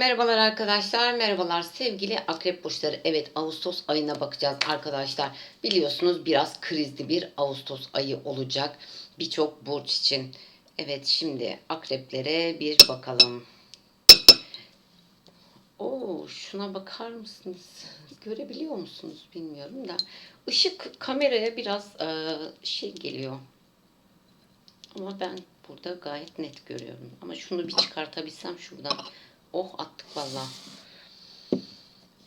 Merhabalar arkadaşlar, merhabalar sevgili akrep burçları. Evet Ağustos ayına bakacağız arkadaşlar. Biliyorsunuz biraz krizli bir Ağustos ayı olacak birçok burç için. Evet şimdi akreplere bir bakalım. Oo şuna bakar mısınız? Görebiliyor musunuz bilmiyorum da. Işık kameraya biraz e, şey geliyor. Ama ben burada gayet net görüyorum. Ama şunu bir çıkartabilsem şuradan. Oh attık valla.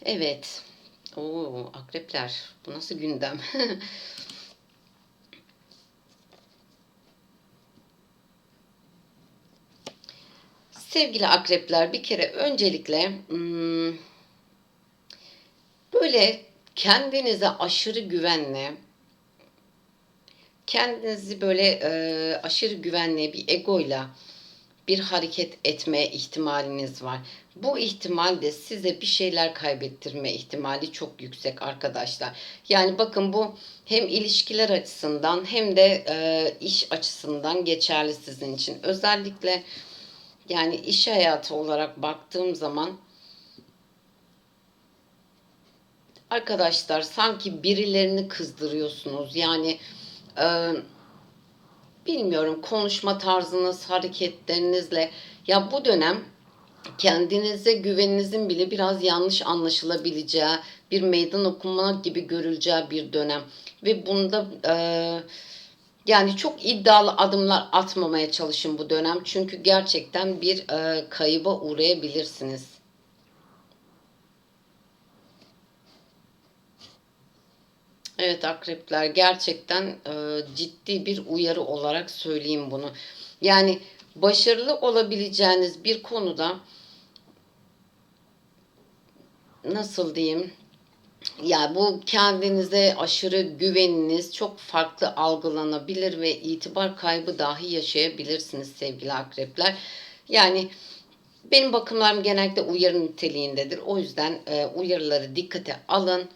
Evet. Oo akrepler. Bu nasıl gündem? Sevgili akrepler bir kere öncelikle hmm, böyle kendinize aşırı güvenle kendinizi böyle aşırı güvenli bir egoyla bir hareket etme ihtimaliniz var. Bu ihtimal de size bir şeyler kaybettirme ihtimali çok yüksek arkadaşlar. Yani bakın bu hem ilişkiler açısından hem de e, iş açısından geçerli sizin için. Özellikle yani iş hayatı olarak baktığım zaman arkadaşlar sanki birilerini kızdırıyorsunuz. Yani e, bilmiyorum konuşma tarzınız, hareketlerinizle. Ya bu dönem kendinize güveninizin bile biraz yanlış anlaşılabileceği bir meydan okuma gibi görüleceği bir dönem. Ve bunda e, yani çok iddialı adımlar atmamaya çalışın bu dönem. Çünkü gerçekten bir e, kayıba uğrayabilirsiniz. Evet akrepler gerçekten e, ciddi bir uyarı olarak söyleyeyim bunu. Yani başarılı olabileceğiniz bir konuda nasıl diyeyim? Ya bu kendinize aşırı güveniniz çok farklı algılanabilir ve itibar kaybı dahi yaşayabilirsiniz sevgili akrepler. Yani benim bakımlarım genellikle uyarı niteliğindedir. O yüzden e, uyarıları dikkate alın.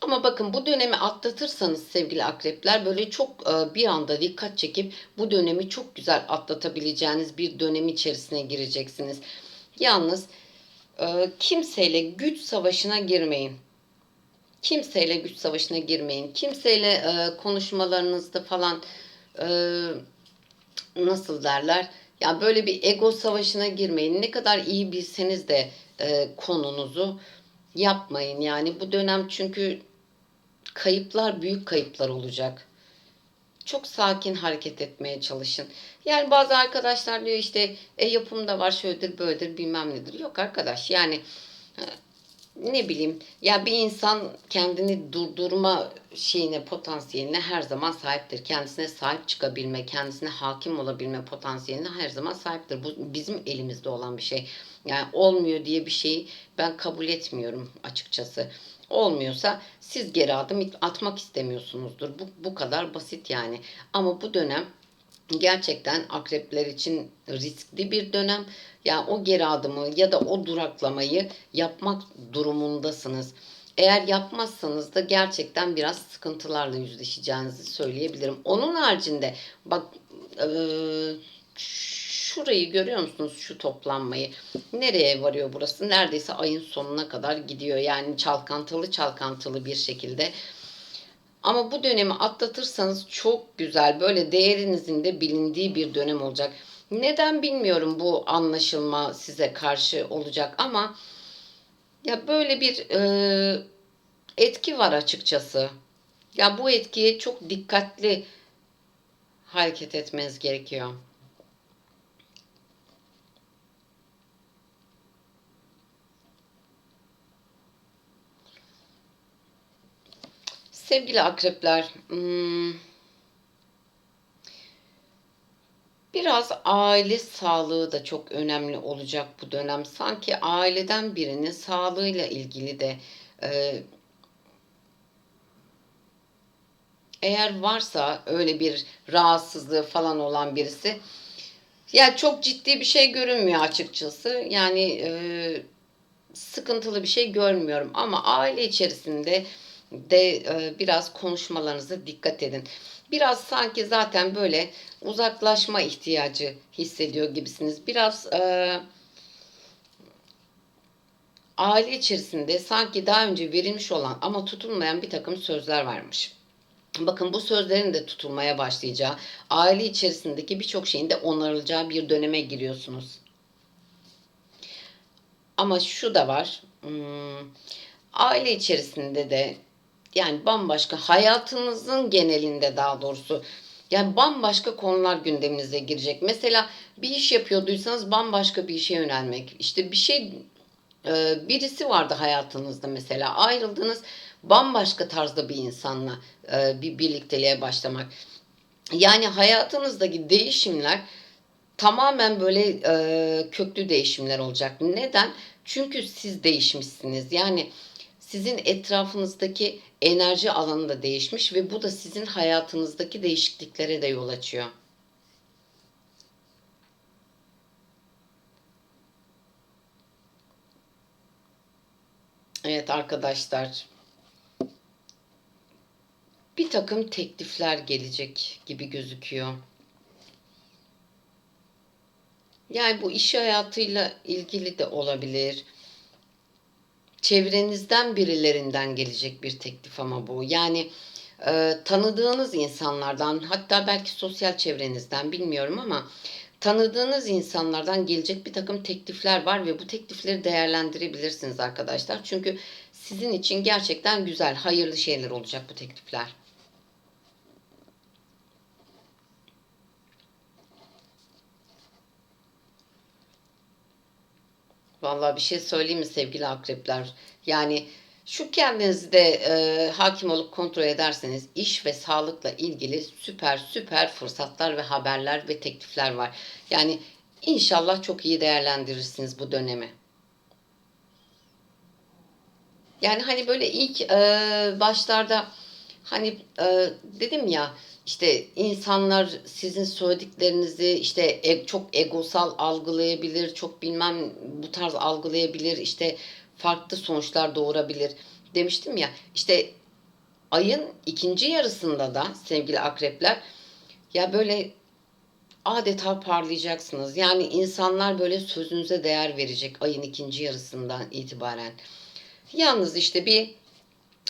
Ama bakın bu dönemi atlatırsanız sevgili akrepler böyle çok e, bir anda dikkat çekip bu dönemi çok güzel atlatabileceğiniz bir dönem içerisine gireceksiniz. Yalnız e, kimseyle güç savaşına girmeyin. Kimseyle güç savaşına girmeyin. Kimseyle e, konuşmalarınızda falan nasıl derler? Ya böyle bir ego savaşına girmeyin. Ne kadar iyi bilseniz de konunuzu yapmayın. Yani bu dönem çünkü kayıplar büyük kayıplar olacak. Çok sakin hareket etmeye çalışın. Yani bazı arkadaşlar diyor işte e, yapımda var şöyledir böyledir bilmem nedir. Yok arkadaş yani ne bileyim ya bir insan kendini durdurma şeyine potansiyeline her zaman sahiptir. Kendisine sahip çıkabilme, kendisine hakim olabilme potansiyeline her zaman sahiptir. Bu bizim elimizde olan bir şey. Yani olmuyor diye bir şeyi ben kabul etmiyorum açıkçası. Olmuyorsa siz geri adım atmak istemiyorsunuzdur. Bu, bu kadar basit yani. Ama bu dönem gerçekten akrepler için riskli bir dönem. Yani o geri adımı ya da o duraklamayı yapmak durumundasınız. Eğer yapmazsanız da gerçekten biraz sıkıntılarla yüzleşeceğinizi söyleyebilirim. Onun haricinde bak e, şurayı görüyor musunuz şu toplanmayı? Nereye varıyor burası? Neredeyse ayın sonuna kadar gidiyor. Yani çalkantılı çalkantılı bir şekilde. Ama bu dönemi atlatırsanız çok güzel böyle değerinizin de bilindiği bir dönem olacak. Neden bilmiyorum bu anlaşılma size karşı olacak ama ya böyle bir e, etki var açıkçası. Ya bu etkiye çok dikkatli hareket etmeniz gerekiyor. Sevgili akrepler, hmm, biraz aile sağlığı da çok önemli olacak bu dönem. Sanki aileden birinin sağlığıyla ilgili de e, eğer varsa öyle bir rahatsızlığı falan olan birisi, ya çok ciddi bir şey görünmüyor açıkçası. Yani e, sıkıntılı bir şey görmüyorum ama aile içerisinde de e, biraz konuşmalarınıza dikkat edin. Biraz sanki zaten böyle uzaklaşma ihtiyacı hissediyor gibisiniz. Biraz e, aile içerisinde sanki daha önce verilmiş olan ama tutulmayan bir takım sözler varmış. Bakın bu sözlerin de tutulmaya başlayacağı, aile içerisindeki birçok şeyin de onarılacağı bir döneme giriyorsunuz. Ama şu da var. hmm, aile içerisinde de yani bambaşka hayatınızın genelinde daha doğrusu yani bambaşka konular gündeminize girecek. Mesela bir iş yapıyorduysanız bambaşka bir işe yönelmek. İşte bir şey e, birisi vardı hayatınızda mesela ayrıldınız bambaşka tarzda bir insanla e, bir birlikteliğe başlamak. Yani hayatınızdaki değişimler tamamen böyle e, köklü değişimler olacak. Neden? Çünkü siz değişmişsiniz. Yani sizin etrafınızdaki enerji alanı da değişmiş ve bu da sizin hayatınızdaki değişikliklere de yol açıyor. Evet arkadaşlar. Bir takım teklifler gelecek gibi gözüküyor. Yani bu iş hayatıyla ilgili de olabilir. Çevrenizden birilerinden gelecek bir teklif ama bu. Yani e, tanıdığınız insanlardan hatta belki sosyal çevrenizden bilmiyorum ama tanıdığınız insanlardan gelecek bir takım teklifler var ve bu teklifleri değerlendirebilirsiniz arkadaşlar. Çünkü sizin için gerçekten güzel, hayırlı şeyler olacak bu teklifler. Vallahi bir şey söyleyeyim mi sevgili akrepler? Yani şu kendinizi de e, hakim olup kontrol ederseniz iş ve sağlıkla ilgili süper süper fırsatlar ve haberler ve teklifler var. Yani inşallah çok iyi değerlendirirsiniz bu dönemi. Yani hani böyle ilk e, başlarda hani e, dedim ya işte insanlar sizin söylediklerinizi işte e- çok egosal algılayabilir, çok bilmem bu tarz algılayabilir, işte farklı sonuçlar doğurabilir demiştim ya. İşte ayın ikinci yarısında da sevgili akrepler ya böyle adeta parlayacaksınız. Yani insanlar böyle sözünüze değer verecek ayın ikinci yarısından itibaren. Yalnız işte bir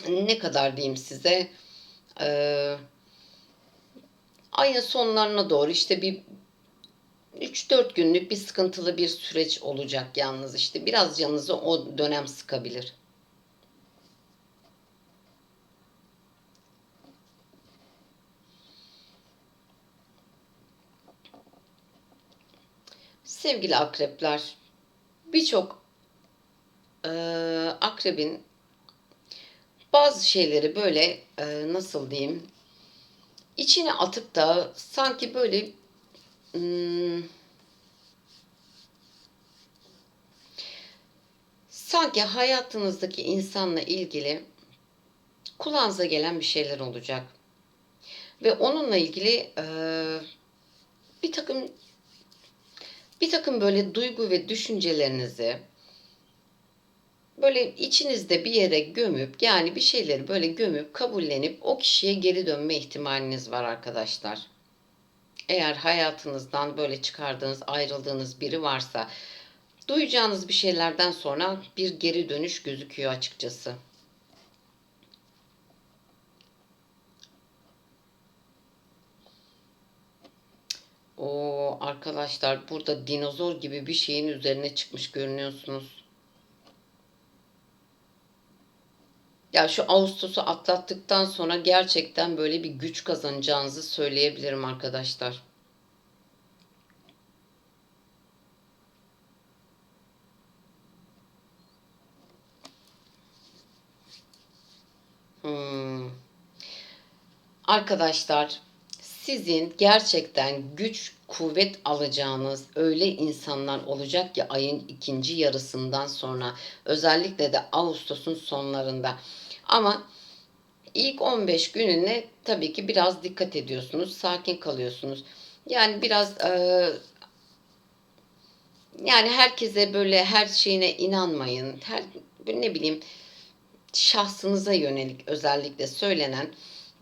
ne kadar diyeyim size eee ayın sonlarına doğru işte bir 3-4 günlük bir sıkıntılı bir süreç olacak yalnız işte biraz canınızı o dönem sıkabilir. Sevgili akrepler, birçok e, akrebin bazı şeyleri böyle e, nasıl diyeyim içine atıp da sanki böyle hmm, sanki hayatınızdaki insanla ilgili kulağınıza gelen bir şeyler olacak. Ve onunla ilgili e, bir takım bir takım böyle duygu ve düşüncelerinizi böyle içinizde bir yere gömüp yani bir şeyleri böyle gömüp kabullenip o kişiye geri dönme ihtimaliniz var arkadaşlar. Eğer hayatınızdan böyle çıkardığınız, ayrıldığınız biri varsa duyacağınız bir şeylerden sonra bir geri dönüş gözüküyor açıkçası. O arkadaşlar burada dinozor gibi bir şeyin üzerine çıkmış görünüyorsunuz. Ya şu Ağustos'u atlattıktan sonra gerçekten böyle bir güç kazanacağınızı söyleyebilirim arkadaşlar. Hmm. Arkadaşlar sizin gerçekten güç, kuvvet alacağınız öyle insanlar olacak ki ayın ikinci yarısından sonra özellikle de Ağustos'un sonlarında. Ama ilk 15 gününe tabii ki biraz dikkat ediyorsunuz, sakin kalıyorsunuz. Yani biraz e, yani herkese böyle her şeyine inanmayın. Her ne bileyim şahsınıza yönelik özellikle söylenen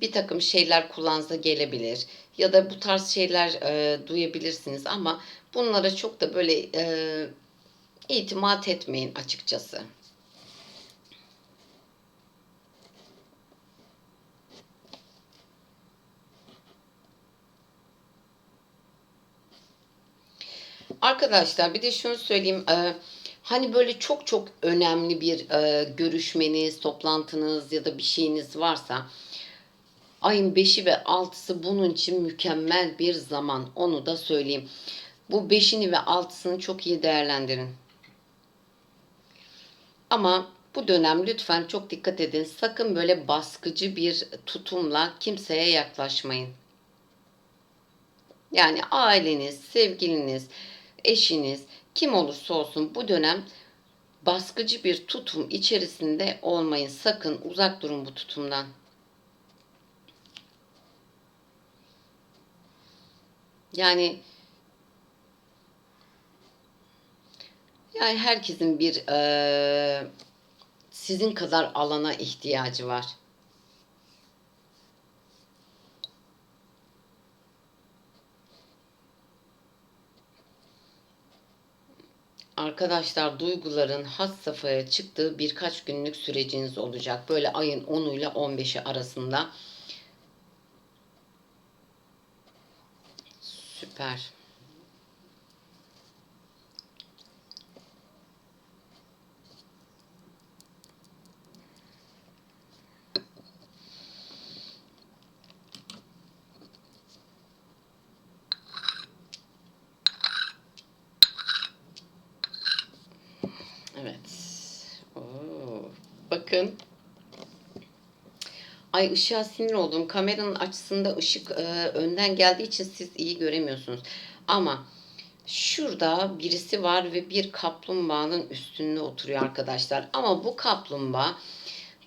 bir takım şeyler kulağınıza gelebilir ya da bu tarz şeyler e, duyabilirsiniz ama bunlara çok da böyle e, itimat etmeyin açıkçası. Arkadaşlar bir de şunu söyleyeyim. e, hani böyle çok çok önemli bir e, görüşmeniz, toplantınız ya da bir şeyiniz varsa ayın 5'i ve 6'sı bunun için mükemmel bir zaman. Onu da söyleyeyim. Bu 5'ini ve 6'sını çok iyi değerlendirin. Ama bu dönem lütfen çok dikkat edin. Sakın böyle baskıcı bir tutumla kimseye yaklaşmayın. Yani aileniz, sevgiliniz, eşiniz kim olursa olsun bu dönem baskıcı bir tutum içerisinde olmayın. Sakın uzak durun bu tutumdan. Yani yani herkesin bir eee, sizin kadar alana ihtiyacı var. Arkadaşlar duyguların has safhaya çıktığı birkaç günlük süreciniz olacak. Böyle ayın 10'u ile 15'i arasında. Süper. Evet. Oo. Bakın. Ay ışığa sinir oldum. Kameranın açısında ışık e, önden geldiği için siz iyi göremiyorsunuz. Ama şurada birisi var ve bir kaplumbağanın üstünde oturuyor arkadaşlar. Ama bu kaplumbağa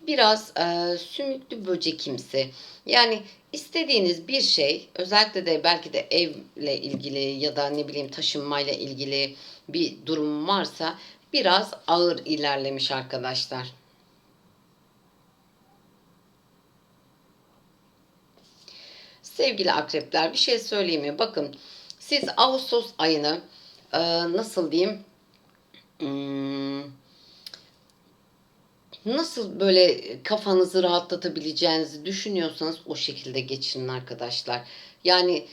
biraz e, sümüklü böcekimsi. Yani istediğiniz bir şey özellikle de belki de evle ilgili ya da ne bileyim taşınmayla ilgili bir durum varsa biraz ağır ilerlemiş arkadaşlar. Sevgili akrepler bir şey söyleyeyim mi? Bakın siz Ağustos ayını e, nasıl diyeyim hmm, nasıl böyle kafanızı rahatlatabileceğinizi düşünüyorsanız o şekilde geçirin arkadaşlar. Yani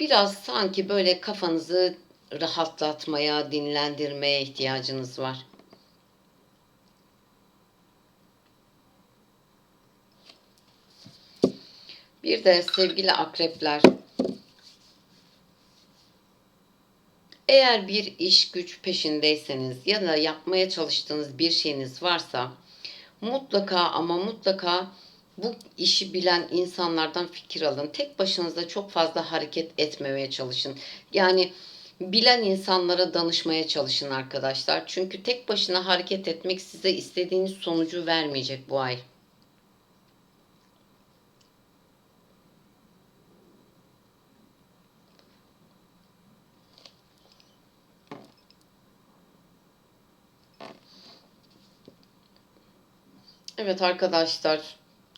biraz sanki böyle kafanızı rahatlatmaya, dinlendirmeye ihtiyacınız var. Bir de sevgili akrepler, eğer bir iş güç peşindeyseniz ya da yapmaya çalıştığınız bir şeyiniz varsa mutlaka ama mutlaka bu işi bilen insanlardan fikir alın. Tek başınıza çok fazla hareket etmemeye çalışın. Yani bilen insanlara danışmaya çalışın arkadaşlar. Çünkü tek başına hareket etmek size istediğiniz sonucu vermeyecek bu ay. Evet arkadaşlar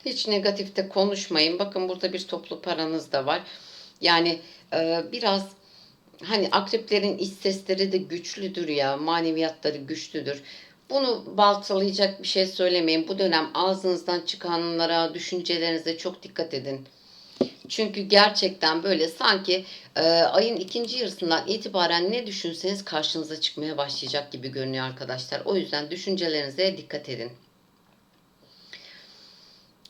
hiç negatifte konuşmayın. Bakın burada bir toplu paranız da var. Yani e, biraz hani akreplerin iç sesleri de güçlüdür ya. Maneviyatları güçlüdür. Bunu baltalayacak bir şey söylemeyin. Bu dönem ağzınızdan çıkanlara, düşüncelerinize çok dikkat edin. Çünkü gerçekten böyle sanki e, ayın ikinci yarısından itibaren ne düşünseniz karşınıza çıkmaya başlayacak gibi görünüyor arkadaşlar. O yüzden düşüncelerinize dikkat edin.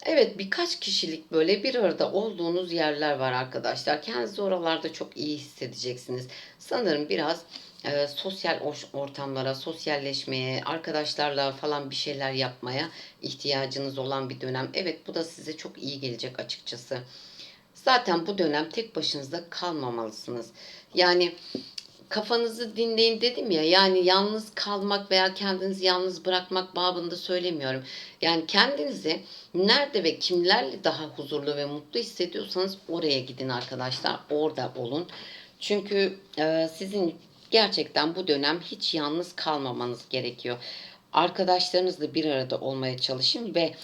Evet birkaç kişilik böyle bir arada olduğunuz yerler var arkadaşlar. Kendinizi oralarda çok iyi hissedeceksiniz. Sanırım biraz e, sosyal ortamlara, sosyalleşmeye, arkadaşlarla falan bir şeyler yapmaya ihtiyacınız olan bir dönem. Evet bu da size çok iyi gelecek açıkçası. Zaten bu dönem tek başınıza kalmamalısınız. Yani kafanızı dinleyin dedim ya yani yalnız kalmak veya kendinizi yalnız bırakmak babında söylemiyorum. Yani kendinizi nerede ve kimlerle daha huzurlu ve mutlu hissediyorsanız oraya gidin arkadaşlar. Orada olun. Çünkü e, sizin gerçekten bu dönem hiç yalnız kalmamanız gerekiyor. Arkadaşlarınızla bir arada olmaya çalışın ve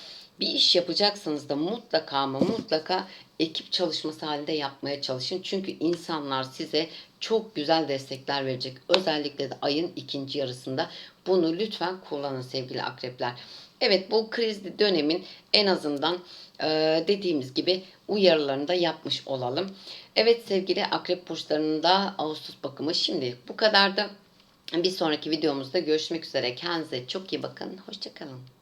Bir iş yapacaksanız da mutlaka ama mutlaka ekip çalışması halinde yapmaya çalışın. Çünkü insanlar size çok güzel destekler verecek. Özellikle de ayın ikinci yarısında bunu lütfen kullanın sevgili akrepler. Evet bu krizli dönemin en azından e, dediğimiz gibi uyarılarını da yapmış olalım. Evet sevgili akrep burçlarının da Ağustos bakımı şimdi bu kadar da bir sonraki videomuzda görüşmek üzere. Kendinize çok iyi bakın. Hoşçakalın.